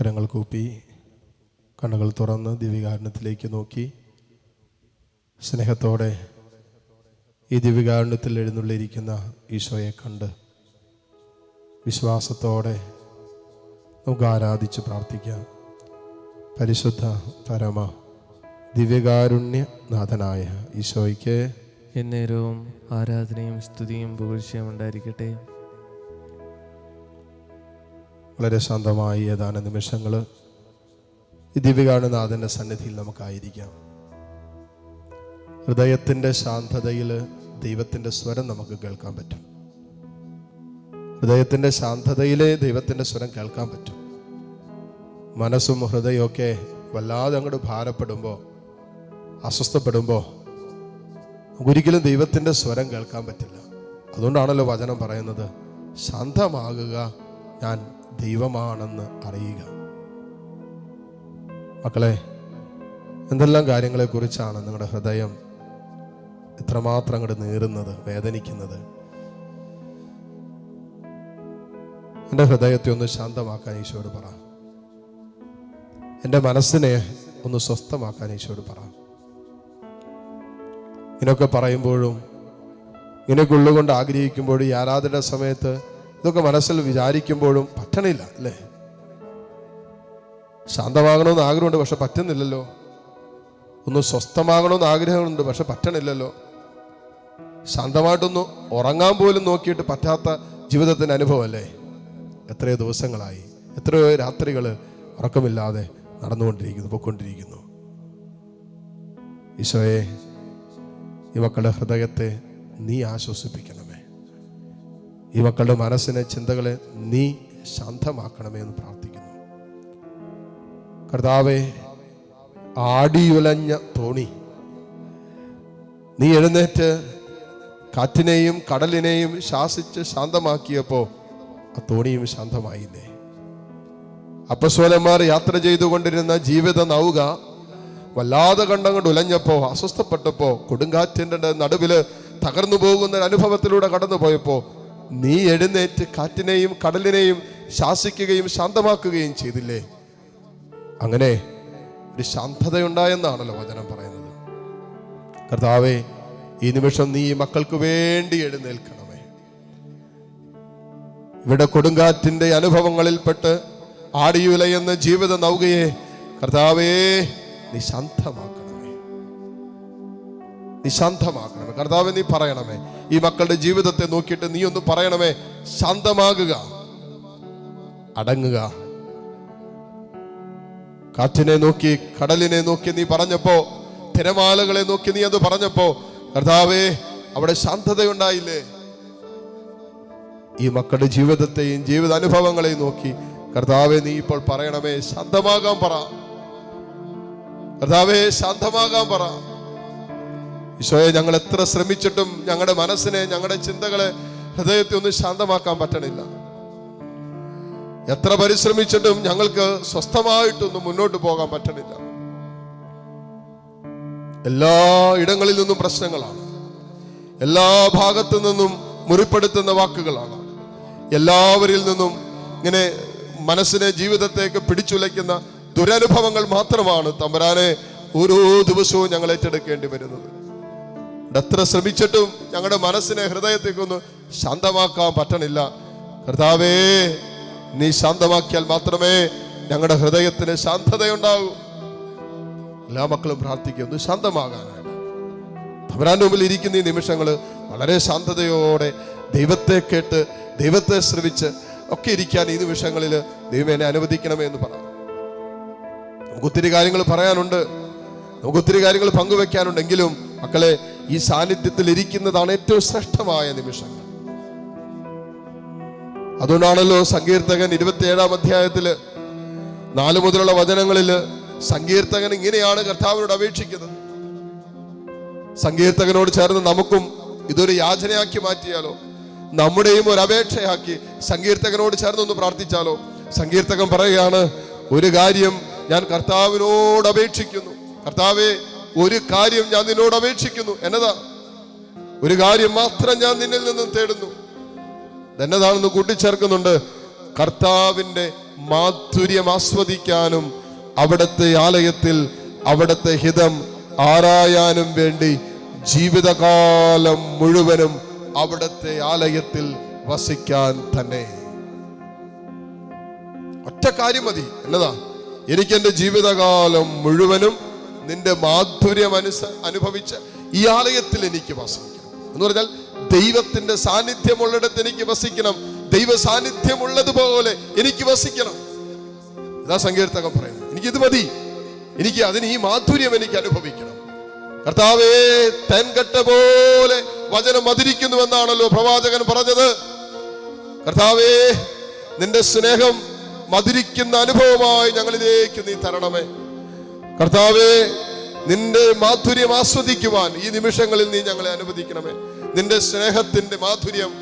കരങ്ങൾ കൂപ്പി കണ്ണുകൾ തുറന്ന് ദിവ്യകാരണത്തിലേക്ക് നോക്കി. സ്നേഹത്തോടെ ഈ ദിവ്യകാരണത്തിൽ എഴുന്നള്ളിയിരിക്കുന്ന ഈശോയെ കണ്ട് വിശ്വാസത്തോടെ നമുക്ക് ആരാധിച്ച് പ്രാർത്ഥിക്കാം. പരിശുദ്ധ പരമ ദിവ്യകാരുണ്യനാഥനായ ഈശോയ്ക്ക് എന്നേരവും ആരാധനയും സ്തുതിയും പുകഴ്ചയും ഉണ്ടായിരിക്കട്ടെ. വളരെ ശാന്തമായി ഏതാനും നിമിഷങ്ങൾ ഈ ദിവ്യകാരുണ്യനാഥന്റെ സന്നിധിയിൽ നമുക്കായിരിക്കാം. ഹൃദയത്തിന്റെ ശാന്തതയിൽ ദൈവത്തിന്റെ സ്വരം നമുക്ക് കേൾക്കാൻ പറ്റും. ഹൃദയത്തിന്റെ ശാന്തതയിലെ ദൈവത്തിന്റെ സ്വരം കേൾക്കാൻ പറ്റും. മനസ്സും ഹൃദയമൊക്കെ വല്ലാതെ അങ്ങോട്ട് ഭാരപ്പെടുമ്പോൾ അസ്വസ്ഥപ്പെടുമ്പോൾ ഒരിക്കലും ദൈവത്തിന്റെ സ്വരം കേൾക്കാൻ പറ്റില്ല. അതുകൊണ്ടാണല്ലോ വചനം പറയുന്നത് ശാന്തമാകുക ഞാൻ ദൈവമാണെന്ന് അറിയുക. മക്കളെ എന്തെല്ലാം കാര്യങ്ങളെക്കുറിച്ചാണ് നിങ്ങളുടെ ഹൃദയം ഇത്രമാത്രം അങ്ങോട്ട് നീറുന്നത് വേദനിക്കുന്നത്? എന്റെ ഹൃദയത്തെ ഒന്ന് ശാന്തമാക്കാൻ ഈശോട് പറ. എന്റെ മനസ്സിനെ ഒന്ന് സ്വസ്ഥമാക്കാൻ ഈശോട് പറ. ഇങ്ങനെയൊക്കെ പറയുമ്പോഴും ഇങ്ങനെയൊക്കെ ഉള്ളുകൊണ്ട് ആഗ്രഹിക്കുമ്പോഴും ഈ ആരാധന സമയത്ത് ഇതൊക്കെ മനസ്സിൽ വിചാരിക്കുമ്പോഴും പറ്റണില്ല അല്ലേ? ശാന്തമാകണമെന്ന് ആഗ്രഹമുണ്ട് പക്ഷെ പറ്റുന്നില്ലല്ലോ. ഒന്ന് സ്വസ്ഥമാകണമെന്ന് ആഗ്രഹമുണ്ട് പക്ഷെ പറ്റണില്ലല്ലോ. ശാന്തമായിട്ടൊന്ന് ഉറങ്ങാൻ പോലും നോക്കിയിട്ട് പറ്റാത്ത ജീവിതത്തിന്റെ അനുഭവമല്ലേ? എത്രയോ ദിവസങ്ങളായി എത്രയോ രാത്രികൾ ഉറക്കമില്ലാതെ നടന്നുകൊണ്ടിരിക്കുന്നു പൊയ്ക്കൊണ്ടിരിക്കുന്നു. ഈശോയെ ഈ മക്കളുടെ ഹൃദയത്തെ നീ ആശ്വസിപ്പിക്കണമേ ഈ മക്കളുടെ മനസ്സിനെ ചിന്തകളെ നീ ശാന്തമാക്കണമേ എന്ന് പ്രാർത്ഥിക്കുന്നു. കർത്താവെ ആടിയുലഞ്ഞ തോണി. നീ എഴുന്നേറ്റ് കാറ്റിനെയും കടലിനെയും ശാസിച്ച് ശാന്തമാക്കിയപ്പോൾ ആ തോണിയും ശാന്തമായില്ലേ? അപ്പസ്വലന്മാർ യാത്ര ചെയ്തുകൊണ്ടിരുന്ന ജീവിത നൗക വല്ലാതെ കണ്ടങ്ങോട്ട് ഉലഞ്ഞപ്പോൾ അസ്വസ്ഥപ്പെട്ടപ്പോൾ കൊടുങ്കാറ്റിന്റെ നടുവിൽ തകർന്നു പോകുന്ന അനുഭവത്തിലൂടെ കടന്നു പോയപ്പോ നീ എഴുന്നേറ്റ് കാറ്റിനെയും കടലിനെയും ശാസിക്കുകയും ശാന്തമാക്കുകയും ചെയ്തില്ലേ? അങ്ങനെ ഒരു ശാന്തതയുണ്ടായെന്നാണല്ലോ വചനം പറയുന്നത്. കർത്താവേ ഈ നിമിഷം നീ മക്കൾക്ക് വേണ്ടി എഴുന്നേൽക്കണമേ. ഇവിടെ കൊടുങ്കാറ്റിന്റെ അനുഭവങ്ങളിൽപ്പെട്ട് ആടിയുലയെന്ന ജീവിത നൗകയെ കർത്താവേ നീ ശാന്തമാക്കണമേ. നീ ശാന്തമാക്കണമേ. കർത്താവെ നീ പറയണമേ ഈ മക്കളുടെ ജീവിതത്തെ നോക്കിയിട്ട് നീ ഒന്ന് പറയണമേ ശാന്തമാകുക. അടങ്ങുക. കാറ്റിനെ നോക്കി കടലിനെ നോക്കി നീ പറഞ്ഞപ്പോ തിരമാലകളെ നോക്കി നീ അത് പറഞ്ഞപ്പോ കർത്താവേ അവിടെ ശാന്തതയുണ്ടായില്ലേ? ഈ മക്കളുടെ ജീവിതത്തെയും ജീവിത അനുഭവങ്ങളെയും നോക്കി കർത്താവെ നീ ഇപ്പോൾ പറയണമേ ശാന്തമാകാൻ പറ. കർത്താവേ ശാന്തമാകാൻ പറ. ഈശോയെ ഞങ്ങൾ എത്ര ശ്രമിച്ചിട്ടും ഞങ്ങളുടെ മനസ്സിനെ ഞങ്ങളുടെ ചിന്തകളെ ഹൃദയത്തെ ഒന്ന് ശാന്തമാക്കാൻ പറ്റണില്ല. എത്ര പരിശ്രമിച്ചിട്ടും ഞങ്ങൾക്ക് സ്വസ്ഥമായിട്ടൊന്നും മുന്നോട്ട് പോകാൻ പറ്റണില്ല. എല്ലാ ഇടങ്ങളിൽ നിന്നും പ്രശ്നങ്ങളാണ്. എല്ലാ ഭാഗത്തു നിന്നും മുറിപ്പെടുത്തുന്ന വാക്കുകളാണ്. എല്ലാവരിൽ നിന്നും ഇങ്ങനെ മനസ്സിനെ ജീവിതത്തേക്ക് പിടിച്ചുലയ്ക്കുന്ന ദുരനുഭവങ്ങൾ മാത്രമാണ് തമ്പരാനെ ഓരോ ദിവസവും ഞങ്ങൾ ഏറ്റെടുക്കേണ്ടി വരുന്നത്. എത്ര ശ്രമിച്ചിട്ടും ഞങ്ങളുടെ മനസ്സിനെ ഹൃദയത്തേക്കൊന്ന് ശാന്തമാക്കാൻ പറ്റണില്ല. കർത്താവേ നീ ശാന്തമാക്കിയാൽ മാത്രമേ ഞങ്ങളുടെ ഹൃദയത്തിന് ശാന്തതയുണ്ടാകൂ എല്ലാ മക്കളും പ്രാർത്ഥിക്കുന്നു ശാന്തമാകാനായിട്ട്. തമരാന്റെ മുമ്പിൽ ഇരിക്കുന്ന ഈ നിമിഷങ്ങൾ വളരെ ശാന്തതയോടെ ദൈവത്തെ കേട്ട് ദൈവത്തെ ശ്രമിച്ച് ഒക്കെ ഇരിക്കാൻ ഈ നിമിഷങ്ങളിൽ ദൈവം എന്നെ അനുവദിക്കണമേ എന്ന് പറഞ്ഞു. നമുക്ക് ഒത്തിരി കാര്യങ്ങൾ പറയാനുണ്ട്. നമുക്ക് ഒത്തിരി കാര്യങ്ങൾ പങ്കുവെക്കാനുണ്ടെങ്കിലും മക്കളെ ഈ സാന്നിധ്യത്തിൽ ഇരിക്കുന്നതാണ് ഏറ്റവും ശ്രേഷ്ഠമായ നിമിഷങ്ങൾ. അതുകൊണ്ടാണല്ലോ സങ്കീർത്തകൻ ഇരുപത്തിയേഴാം അധ്യായത്തിൽ നാല് മുതലുള്ള വചനങ്ങളിൽ സങ്കീർത്തകൻ ഇങ്ങനെയാണ് കർത്താവിനോട് അപേക്ഷിക്കുന്നത്. സങ്കീർത്തകനോട് ചേർന്ന് നമുക്കും ഇതൊരു യാചനയാക്കി മാറ്റിയാലോ? നമ്മുടെയും ഒരു അപേക്ഷയാക്കി സങ്കീർത്തകനോട് ചേർന്ന് ഒന്ന് പ്രാർത്ഥിച്ചാലോ? സങ്കീർത്തകൻ പറയുകയാണ് ഒരു കാര്യം ഞാൻ കർത്താവിനോട് അപേക്ഷിക്കുന്നു. കർത്താവെ ഒരു കാര്യം ഞാൻ നിന്നോട് അപേക്ഷിക്കുന്നു. എന്നതാ? ഒരു കാര്യം മാത്രം ഞാൻ നിന്നിൽ നിന്നും തേടുന്നു. എന്നതാണെന്ന് കൂട്ടിച്ചേർക്കുന്നുണ്ട്. കർത്താവിന്റെ മാധുര്യം ആസ്വദിക്കാനും അവിടുത്തെ ആലയത്തിൽ അവിടുത്തെ ഹിതം ആരായാനും വേണ്ടി ജീവിതകാലം മുഴുവനും അവിടുത്തെ ആലയത്തിൽ വസിക്കാൻ തന്നെ. ഒറ്റ കാര്യം മതി. എന്നതാ? എനിക്ക് എന്റെ ജീവിതകാലം മുഴുവനും നിന്റെ മാധുര്യം അനുസ അനുഭവിച്ച് ഈ ആലയത്തിൽ എനിക്ക് വസിക്കണം. എന്ന് പറഞ്ഞാൽ ദൈവത്തിന്റെ സാന്നിധ്യമുള്ളിടത്ത് എനിക്ക് വസിക്കണം. ദൈവ സാന്നിധ്യമുള്ളതുപോലെ എനിക്ക് വസിക്കണം. ഇതാ സങ്കീർത്തകം എനിക്ക് ഇത് മതി. എനിക്ക് അതിന് ഈ മാധുര്യം എനിക്ക് അനുഭവിക്കണം. കർത്താവേ തേൻകട്ട പോലെ വചനം മതിരിക്കുന്നുവെന്നാണല്ലോ പ്രവാചകൻ പറഞ്ഞത്. കർത്താവേ നിന്റെ സ്നേഹം മതിരിക്കുന്ന അനുഭവമായി ഞങ്ങളിലേക്ക് നീ തരണമേ. കർത്താവേ നിന്റെ മാധുര്യം ആസ്വദിക്കുവാൻ ഈ നിമിഷങ്ങളിൽ നീ ഞങ്ങളെ അനുവദിക്കണമേ. നിന്റെ സ്നേഹത്തിന്റെ മാധുര്യം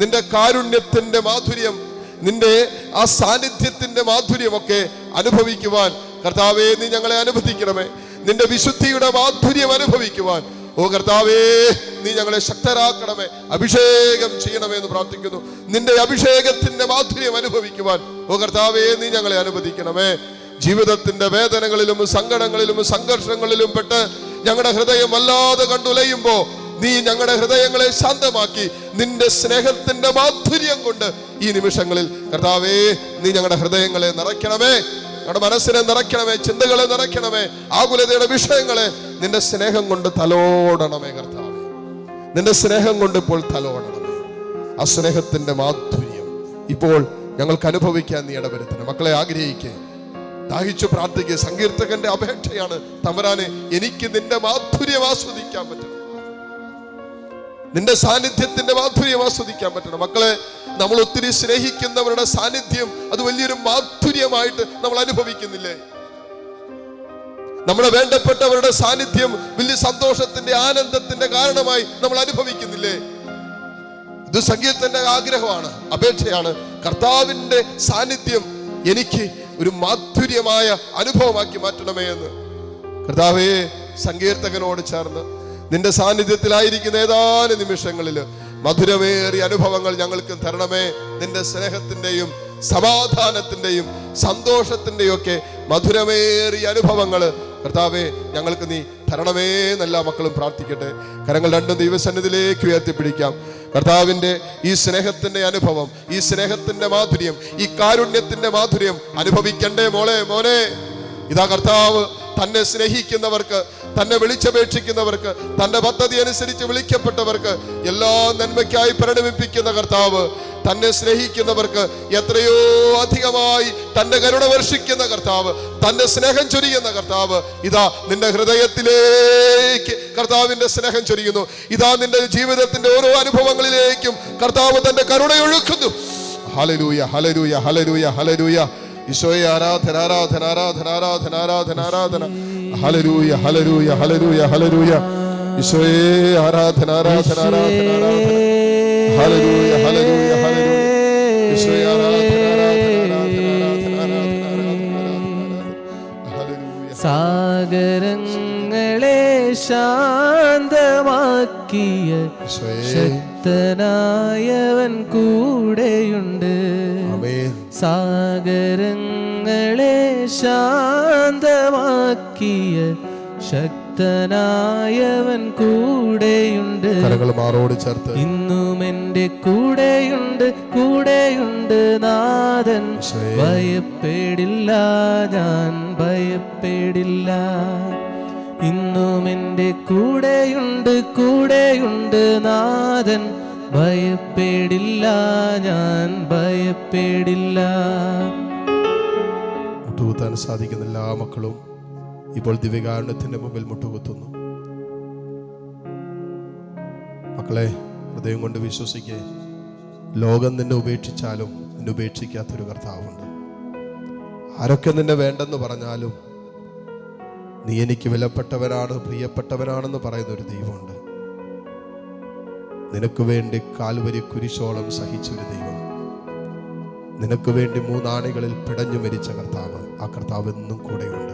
നിന്റെ കാരുണ്യത്തിന്റെ മാധുര്യം നിന്റെ ആ സാന്നിധ്യത്തിന്റെ മാധുര്യമൊക്കെ അനുഭവിക്കുവാൻ കർത്താവേ നീ ഞങ്ങളെ അനുവദിക്കണമേ. നിന്റെ വിശുദ്ധിയുടെ മാധുര്യം അനുഭവിക്കുവാൻ. ഓ കർത്താവേ നീ ഞങ്ങളെ ശക്തരാക്കണമേ. അഭിഷേകം ചെയ്യണമേ എന്ന് പ്രാർത്ഥിക്കുന്നു. നിന്റെ അഭിഷേകത്തിന്റെ മാധുര്യം അനുഭവിക്കുവാൻ. ഓ കർത്താവേ നീ ഞങ്ങളെ അനുവദിക്കണമേ. ജീവിതത്തിന്റെ വേദനകളിലും സങ്കടങ്ങളിലും സംഘർഷങ്ങളിലും പെട്ട് ഞങ്ങളുടെ ഹൃദയം വല്ലാതെ കണ്ടുലയുമ്പോ നീ ഞങ്ങളുടെ ഹൃദയങ്ങളെ ശാന്തമാക്കി നിന്റെ സ്നേഹത്തിന്റെ മാധുര്യം കൊണ്ട് ഈ നിമിഷങ്ങളിൽ കർത്താവേ നീ ഞങ്ങളുടെ ഹൃദയങ്ങളെ നിറയ്ക്കണമേ. നമ്മുടെ മനസ്സിനെ നിറയ്ക്കണമേ ചിന്തകളെ നിറയ്ക്കണമേ ആകുലതയുടെ വിഷയങ്ങളെ നിന്റെ സ്നേഹം കൊണ്ട് തലോടണമേ കർത്താവേ. നിന്റെ സ്നേഹം കൊണ്ട് ഇപ്പോൾ തലോടണമേ. ആ സ്നേഹത്തിന്റെ മാധുര്യം ഇപ്പോൾ ഞങ്ങൾക്ക് അനുഭവിക്കാൻ നീ ഇടവരുത്തണം. മക്കളെ ആഗ്രഹിക്കേ. ദാഹിച്ചു പ്രാർത്ഥിക്കുക. സങ്കീർത്തകന്റെ അപേക്ഷയാണ്. തമരാനെ എനിക്ക് നിന്റെ മാധുര്യം ആസ്വദിക്കാൻ പറ്റണം. നിന്റെ സാന്നിധ്യത്തിന്റെ മാധുര്യം ആസ്വദിക്കാൻ പറ്റണം. മക്കളെ നമ്മൾ ഒത്തിരി സ്നേഹിക്കുന്നവരുടെ സാന്നിധ്യം അത് വലിയൊരു മാധുര്യമായിട്ട് നമ്മൾ അനുഭവിക്കുന്നില്ലേ? നമ്മളെ വേണ്ടപ്പെട്ടവരുടെ സാന്നിധ്യം വലിയ സന്തോഷത്തിന്റെ ആനന്ദത്തിന്റെ കാരണമായി നമ്മൾ അനുഭവിക്കുന്നില്ലേ? ഇത് സംഗീതത്തിന്റെ ആഗ്രഹമാണ് അപേക്ഷയാണ്. കർത്താവിന്റെ സാന്നിധ്യം എനിക്ക് ഒരു മാധുര്യമായ അനുഭവമാക്കി മാറ്റണമേ എന്ന്. കർത്താവേ സങ്കീർത്തകനോട് ചേർന്ന് നിന്റെ സാന്നിധ്യത്തിലായിരിക്കുന്ന ഏതാനും നിമിഷങ്ങളിൽ മധുരമേറിയ അനുഭവങ്ങൾ ഞങ്ങൾക്ക് തരണമേ. നിന്റെ സ്നേഹത്തിന്റെയും സമാധാനത്തിന്റെയും സന്തോഷത്തിന്റെയും ഒക്കെ മധുരമേറിയ അനുഭവങ്ങൾ കർത്താവെ ഞങ്ങൾക്ക് നീ തരണമേ എന്നെല്ലാ മക്കളും പ്രാർത്ഥിക്കട്ടെ. കരങ്ങൾ രണ്ടും ദൈവസന്നിധിയിലേക്ക് ഉയർത്തിപ്പിടിക്കാം. കർത്താവിന്റെ ഈ സ്നേഹത്തിന്റെ അനുഭവം ഈ സ്നേഹത്തിന്റെ മാധുര്യം ഈ കാരുണ്യത്തിന്റെ മാധുര്യം അനുഭവിക്കണ്ടേ മോളെ മോനെ. ഇതാ കർത്താവ് തന്നെ സ്നേഹിക്കുന്നവർക്ക് തന്നെ വിളിച്ചപേക്ഷിക്കുന്നവർക്ക് തന്റെ പദ്ധതി അനുസരിച്ച് വിളിക്കപ്പെട്ടവർക്ക് എല്ലാ നന്മയ്ക്കായി പരിണമിപ്പിക്കുന്ന കർത്താവ് തന്നെ സ്നേഹിക്കുന്നവർക്ക് എത്രയോ അധികമായി തന്റെ കരുണ വർഷിക്കുന്ന കർത്താവ് തന്റെ സ്നേഹം ചൊരിയുന്ന കർത്താവ് ഇതാ നിന്റെ ഹൃദയത്തിലേക്ക് കർത്താവിന്റെ സ്നേഹം ചൊരിയുന്നു. ഇതാ നിന്റെ ജീവിതത്തിന്റെ ഓരോ അനുഭവങ്ങളിലേക്കും കർത്താവ് തന്റെ കരുണയൊഴുക്കുന്നു. ഹലരൂയ ഹലരൂയ ഹലരൂയ ഹലരൂയ ഈശോയെ ആരാധന ആരാധന ആരാധന ആരാധന ആരാധന ആരാധന. ഹലരൂയ ഹലരൂയ ഹലരൂയ ഹലരൂയ ഈശോയെ ആരാധന ആരാധന ആരാധന ആരാധന. ഹലരൂയ ഹലലൂയ സാഗരങ്ങളെ ശാന്തമാക്കിയ ശക്തനായവൻ കൂടെയുണ്ട്. സാഗരങ്ങളെ ശാന്തമാക്കിയ ശക്തനായവൻ കൂടെയുണ്ട്. മാറോട് ചേർത്ത്. ഇന്നും എന്റെ കൂടെയുണ്ട് കൂടെയുണ്ട് നാഥൻ. ഭയപ്പെടില്ല ഞാൻ. ഭയപ്പെടില്ല. ഇന്നും എന്റെ കൂടെയുണ്ട് കൂടെയുണ്ട് നാഥൻ. ഭയപ്പെടില്ല ഞാൻ ഭയപ്പെടില്ല. മുട്ടുകുത്താൻ സാധിക്കുന്ന എല്ലാ മക്കളും ഇപ്പോൾ ദിവ്യകാരണത്തിന്റെ മുമ്പിൽ മുട്ടുകുത്തുന്നു. മക്കളെ ഹൃദയം കൊണ്ട് വിശ്വസിക്കേ. ലോകം നിന്നെ ഉപേക്ഷിച്ചാലും നിന്നെ ഉപേക്ഷിക്കാത്തൊരു കർത്താവുണ്ട്. ആരൊക്കെ നിന്നെ വേണ്ടെന്ന് പറഞ്ഞാലും നീ എനിക്ക് വിലപ്പെട്ടവരാണ് പ്രിയപ്പെട്ടവരാണെന്ന് പറയുന്ന ഒരു ദൈവമുണ്ട്. നിനക്ക് വേണ്ടി കാൽവരി കുരിശോളം സഹിച്ചൊരു ദൈവം. നിനക്ക് വേണ്ടി മൂന്നാണികളിൽ പിടഞ്ഞു മരിച്ച കർത്താവ്. ആ കർത്താവ് എന്നും കൂടെയുണ്ട്.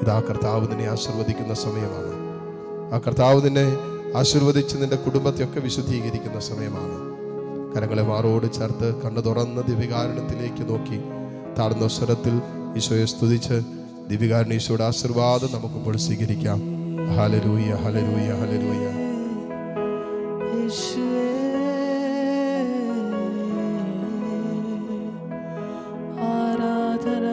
ഇത് ആ കർത്താവ് നിന്നെ ആശീർവദിക്കുന്ന സമയമാണ്. ആ കർത്താവ് നിന്നെ ആശീർവദിച്ച് നിന്റെ കുടുംബത്തെയൊക്കെ വിശുദ്ധീകരിക്കുന്ന സമയമാണ്. കരങ്ങളെ മാറോട് ചേർത്ത് കണ്ണു തുറന്ന് ദിവികാരണത്തിലേക്ക് നോക്കി താഴ്ന്ന സ്വരത്തിൽ ഈശോയെ സ്തുതിച്ച് ദിവികാരൻ ഈശോയുടെ ആശീർവാദം നമുക്കിപ്പോൾ സ്വീകരിക്കാം. ഹലരൂയ ഹലരൂയ ഹലരൂയ ആരാധന.